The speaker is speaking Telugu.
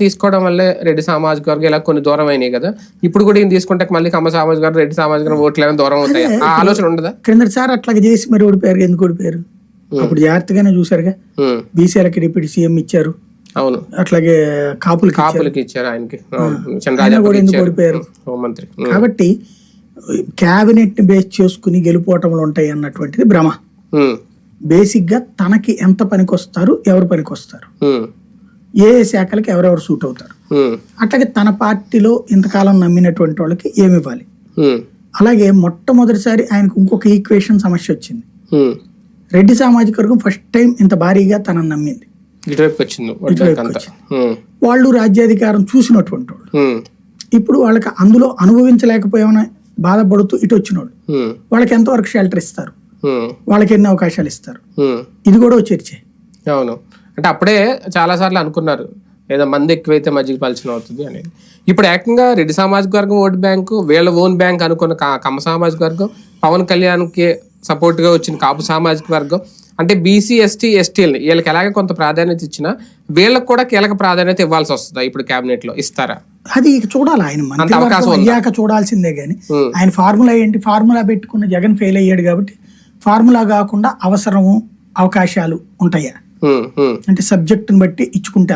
తీసుకోవడం వల్లే రెడ్డి సామాజిక వర్గం ఇలా కొన్ని దూరం అయినాయి కదా. ఇప్పుడు కూడా ఈయన తీసుకుంటే మళ్ళీ కమ్మ సామాజిక వర్గం రెడ్డి సామాజిక వర్గం ఓట్లు ఏమైనా దూరం అవుతాయి? ఆ ఆలోచన ఉండదా? క్రిందటిసారి అట్లాగే చేసి మరి ఓడిపోయారు ఎందుకు ఓడిపోయారు అప్పుడు జాగ్రత్తగానే చూసారుగా బీసీలకి డిప్యూటీ సీఎం ఇచ్చారు. అవును. అట్లాగే ఇచ్చారు. కాపులకి ఇచ్చారు ఆయనకి. ఓడిపోయారు హోంమంత్రి. కాబట్టి క్యాబినెట్ని బేస్ చేసుకుని గెలుపోవటంలు ఉంటాయి అన్నటువంటిది భ్రమ. బేసిక్గా తనకి ఎంత పనికొస్తారు ఎవరు పనికొస్తారు? ఉమ్, ఏ ఏ శాఖలకి ఎవరెవరు సూట్ అవుతారు. అట్లాగే తన పార్టీలో ఇంతకాలం నమ్మినటువంటి వాళ్ళకి ఏమి ఇవ్వాలి? అలాగే మొట్టమొదటిసారి ఆయనకు ఇంకొక ఈక్వేషన్ సమస్య వచ్చింది. రెడ్డి సామాజిక వర్గం ఫస్ట్ టైం ఇంత భారీగా తనని నమ్మింది. వాళ్ళు రాజ్యాధికారం చూసినటువంటి వాళ్ళు. ఇప్పుడు వాళ్ళకి అందులో అనుభవించలేకపోయామని బాధపడుతూ ఇటు వచ్చినోళ్ళు. ఉమ్, వాళ్ళకి ఎంతవరకు షెల్టర్ ఇస్తారు? వాళ్ళకి ఎన్ని అవకాశాలు ఇస్తారు. ఇది కూడా చర్చే. అవును. అంటే అప్పుడే చాలా సార్లు అనుకున్నారు ఏదో మంది ఎక్కువైతే మజ్జిగ పలచన అవుతుంది అనేది ఇప్పుడు ఏకంగా రెడ్డి సామాజిక వర్గం ఓటు బ్యాంకు వీళ్ళ ఓన్ బ్యాంక్ అనుకున్న కమ్మ సామాజిక వర్గం పవన్ కళ్యాణ్కి సపోర్ట్గా వచ్చిన కాపు సామాజిక వర్గం అంటే బీసీ ఎస్టీ ఎస్టీలని వీళ్ళకి ఎలాగ కొంత ప్రాధాన్యత ఇచ్చినా వీళ్ళకి కూడా కీలక ప్రాధాన్యత ఇవ్వాల్సి వస్తుందా ఇప్పుడు కేబినెట్లో ఇస్తారా అది చూడాలి ఆయన? అయ్యాక చూడాల్సిందే గాని ఉమ్, ఆయన ఫార్ములా ఏంటి ఫార్ములా పెట్టుకున్న జగన్ ఫెయిల్ అయ్యాడు కాబట్టి ఫార్ములా కాకుండా అవసరము అవకాశాలు ఉంటాయా. అంటే సబ్జెక్టుని బట్టి ఇచ్చుకుంటే